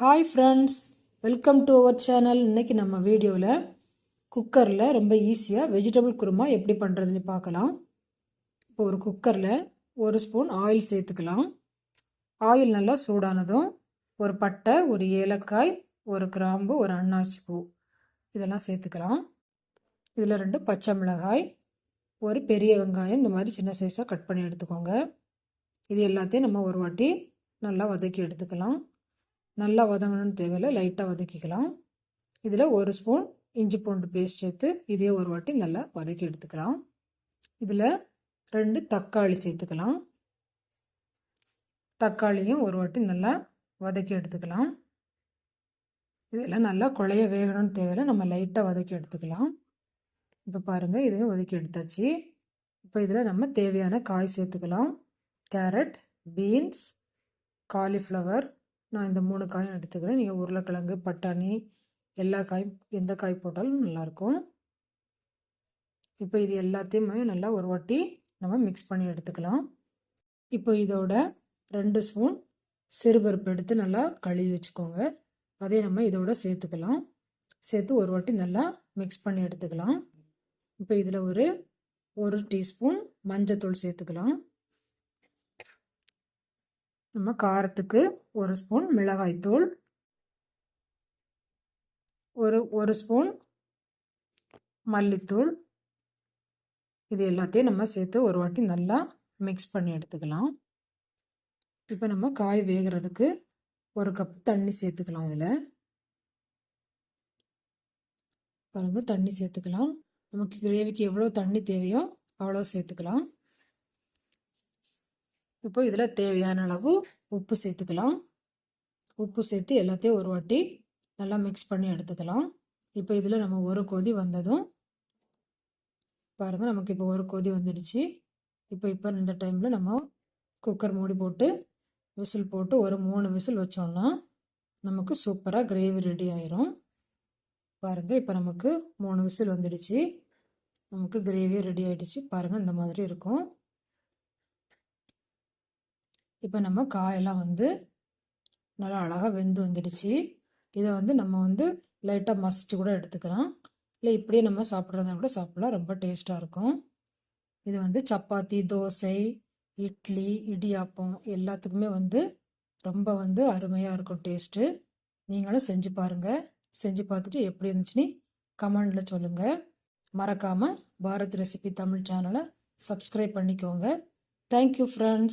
Hi friends welcome to our channel இன்றைக்கி நம்ம வீடியோவில் குக்கரில் ரொம்ப ஈஸியாக வெஜிடபிள் குருமா எப்படி பண்ணுறதுன்னு பார்க்கலாம். இப்போ ஒரு குக்கரில் ஒரு ஸ்பூன் ஆயில் சேர்த்துக்கலாம். ஆயில் நல்லா சூடானதும் ஒரு பட்டை ஒரு ஏலக்காய் ஒரு கிராம்பு ஒரு அன்னாச்சி பூ இதெல்லாம் சேர்த்துக்கலாம். இதில் ரெண்டு பச்சை மிளகாய் ஒரு பெரிய வெங்காயம் இந்த மாதிரி சின்ன சைஸாக கட் பண்ணி எடுத்துக்கோங்க. இது எல்லாத்தையும் நம்ம ஒரு வாட்டி நல்லா வதக்கி எடுத்துக்கலாம். நல்லா வதங்கணும்னு தேவையில்லை லைட்டாக வதக்கிக்கலாம். இதில் ஒரு ஸ்பூன் இஞ்சி பூண்டு பேஸ்ட் சேர்த்து இதே ஒரு வாட்டி நல்லா வதக்கி எடுத்துக்கலாம். இதில் ரெண்டு தக்காளி சேர்த்துக்கலாம். தக்காளியும் ஒரு வாட்டி நல்லா வதக்கி எடுத்துக்கலாம். இதெல்லாம் நல்லா குழைய வேகணும்னு தேவையில்லை நம்ம லைட்டாக வதக்கி எடுத்துக்கலாம். இப்போ பாருங்கள் இதையும் வதக்கி எடுத்தாச்சு. இப்போ இதில் நம்ம தேவையான காய் சேர்த்துக்கலாம். கேரட் பீன்ஸ் காலிஃப்ளவர் நான் இந்த மூணு காயும் எடுத்துக்கிறேன். நீங்கள் உருளைக்கிழங்கு பட்டாணி எல்லா காயும் எந்த காய் போட்டாலும் நல்லாயிருக்கும். இப்போ இது எல்லாத்தையுமே நல்லா ஒரு வாட்டி நம்ம மிக்ஸ் பண்ணி எடுத்துக்கலாம். இப்போ இதோட ரெண்டு ஸ்பூன் சிறுபருப்பு எடுத்து நல்லா கழுவி வச்சுக்கோங்க. அதே நம்ம இதோட சேர்த்துக்கலாம். சேர்த்து ஒரு வாட்டி நல்லா மிக்ஸ் பண்ணி எடுத்துக்கலாம். இப்போ இதில் ஒரு ஒரு டீஸ்பூன் மஞ்சத்தூள் சேர்த்துக்கலாம். நம்ம காரத்துக்கு ஒரு ஸ்பூன் மிளகாய்த்தூள் ஒரு ஒரு ஸ்பூன் மல்லித்தூள். இது எல்லாத்தையும் நம்ம சேர்த்து ஒரு வாட்டி நல்லா மிக்ஸ் பண்ணி எடுத்துக்கலாம். இப்போ நம்ம காய் வேகிறதுக்கு ஒரு கப் தண்ணி சேர்த்துக்கலாம் இதில். பாருங்கள் தண்ணி சேர்த்துக்கலாம். நமக்கு கிரேவிக்கு எவ்வளோ தண்ணி தேவையோ அவ்வளோ சேர்த்துக்கலாம். இப்போ இதில் தேவையான அளவு உப்பு சேர்த்துக்கலாம். உப்பு சேர்த்து எல்லாத்தையும் ஒரு வாட்டி நல்லா மிக்ஸ் பண்ணி எடுத்துக்கலாம். இப்போ இதில் நம்ம ஒரு கொதி வந்ததும் பாருங்கள் நமக்கு இப்போ ஒரு கொதி வந்துடுச்சு. இப்போ இப்போ இந்த டைமில் நம்ம குக்கர் மூடி போட்டு விசில் போட்டு ஒரு மூணு விசில் வச்சோம்னா நமக்கு சூப்பராக கிரேவி ரெடி ஆயிரும். பாருங்கள் இப்போ நமக்கு மூணு விசில் வந்துடுச்சு. நமக்கு கிரேவி ரெடி ஆகிடுச்சு பாருங்கள் இந்த மாதிரி இருக்கும். இப்போ நம்ம காயெல்லாம் வந்து நல்லா அழகாக வெந்து வந்துடுச்சு. இதை வந்து நம்ம வந்து லைட்டாக மசிச்சு கூட எடுத்துக்கலாம். இல்லை இப்படியே நம்ம சாப்பிட்றதா கூட சாப்பிட்லாம். ரொம்ப டேஸ்ட்டாக இருக்கும். இது வந்து சப்பாத்தி தோசை இட்லி இடியாப்பம் எல்லாத்துக்குமே வந்து ரொம்ப வந்து அருமையாக இருக்கும் டேஸ்ட்டு நீங்களும் செஞ்சு பாருங்கள் செஞ்சு பார்த்துட்டு எப்படி இருந்துச்சுன்னு கமெண்டில் சொல்லுங்கள் மறக்காமல் பாரத் ரெசிபி தமிழ் சேனலை சப்ஸ்கிரைப் பண்ணிக்கோங்க. Thank you friends